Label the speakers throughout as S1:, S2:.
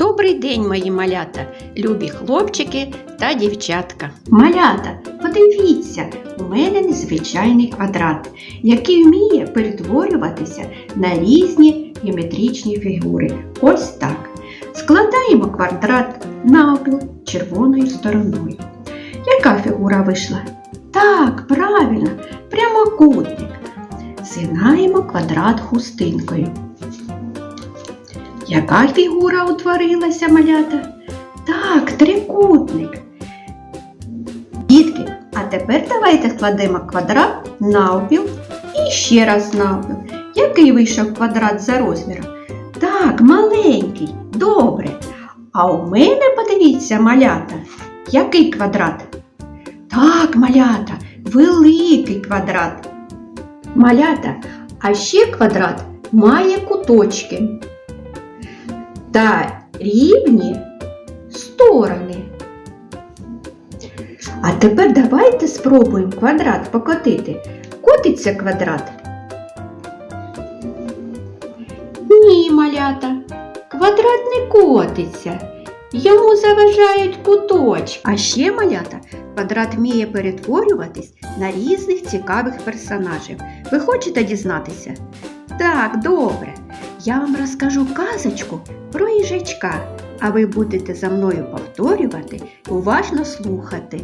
S1: Добрий день, мої малята, любі хлопчики та дівчатка.
S2: Малята, подивіться, у мене незвичайний квадрат, який вміє перетворюватися на різні геометричні фігури. Ось так. Складаємо квадрат навпіл червоною стороною. Яка фігура вийшла? Так, правильно, прямокутник. Згинаємо квадрат хустинкою. Яка фігура утворилася, малята? Так, трикутник. Дітки, а тепер давайте складемо квадрат навпіл і ще раз навпіл. Який вийшов квадрат за розміром? Так, маленький, добре. А у мене, подивіться, малята, який квадрат? Так, малята, великий квадрат. Малята, а ще квадрат має куточки та рівні сторони. А тепер давайте спробуємо квадрат покотити. Котиться квадрат? Ні, малята, квадрат не котиться. Йому заважають куточки. А ще малята, квадрат вміє перетворюватись на різних цікавих персонажів. Ви хочете дізнатися? Так, добре. Я вам розкажу казочку про їжачка, а ви будете за мною повторювати і уважно слухати.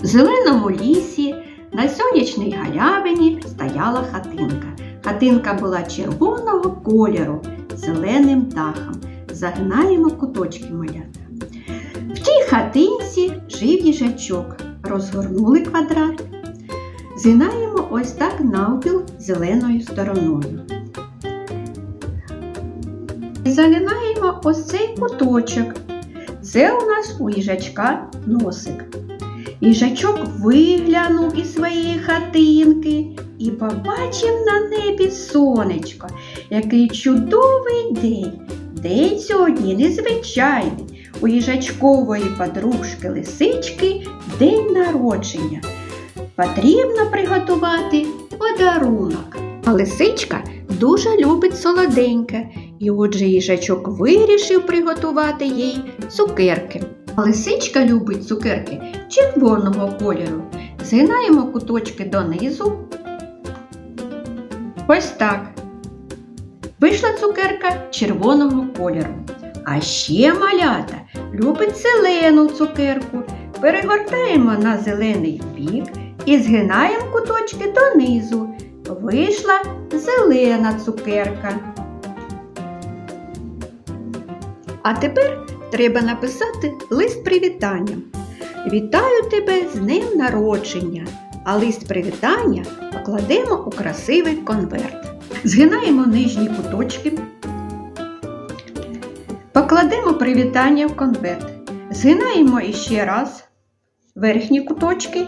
S2: В зеленому лісі на сонячній галявині стояла хатинка. Хатинка була червоного кольору зеленим дахом. Загинаємо куточки малята. В тій хатинці жив їжачок. Розгорнули квадрат. Згинаємо ось так навпіл зеленою стороною. Загинаємо ось цей куточок. Це у нас у їжачка носик. Їжачок виглянув із своєї хатинки і побачив на небі сонечко. Який чудовий день! День сьогодні незвичайний. У їжачкової подружки лисички день народження. Потрібно приготувати подарунок. А лисичка дуже любить солоденьке, і отже їжачок вирішив приготувати їй цукерки. Лисичка любить цукерки червоного кольору. Згинаємо куточки донизу. Ось так. Вийшла цукерка червоного кольору. А ще малята любить зелену цукерку. Перегортаємо на зелений бік і згинаємо куточки донизу. Вийшла зелена цукерка. А тепер треба написати лист привітання. Вітаю тебе з днем народження, а лист привітання покладемо у красивий конверт. Згинаємо нижні куточки, покладемо привітання в конверт. Згинаємо іще раз верхні куточки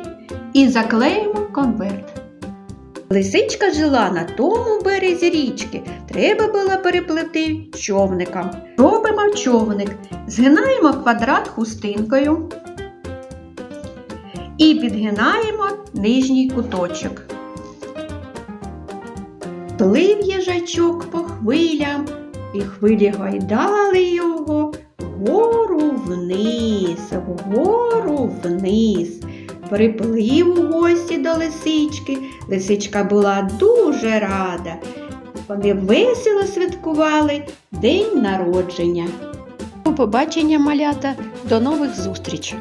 S2: і заклеїмо конверт. Лисичка жила на тому березі річки. Треба було переплити човником. Робимо човник, згинаємо квадрат хустинкою і підгинаємо нижній куточок. Плив їжачок по хвилям, і хвилі гайдали його вгору вниз, вгору вниз. Приплив у гості до лисички. Лисичка була дуже рада. Вони весело святкували день народження.
S1: До побачення, малята, до нових зустрічей!